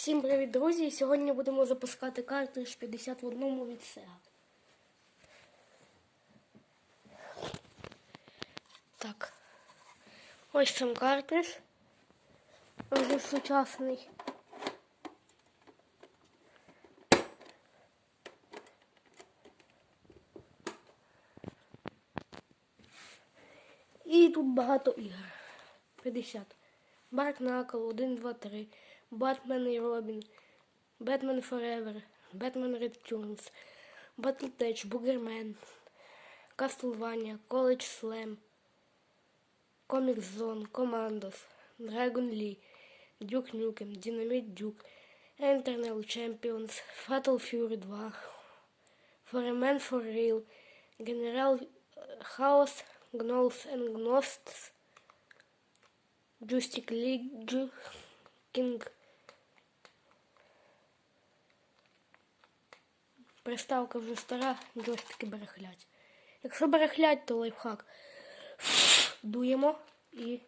Всім привіт, друзі! Сьогодні будемо запускати картридж 51 від Sega. Так. Ось сам картридж. Вже сучасний. І тут багато ігор. 50. Барк Накл, 1, 2, 3. Бэтмен и Робин, Бэтмен Форевер, Бэтмен Редкюнс, Батлтеч, Бугермен, Кастлвания, Колледж Слэм, Комикс Зон, Командос, Драгон Ли, Дюк Нюкем, Динамит Дюк, Internal Champions, Fatal Fury 2, For a Man for Real, General eh, Хаос, Gnolls and Gnosts, Justice League, King Приставка вже стара, джойстики берехлять. Якщо берехлять, то лайфхак. Дуємо і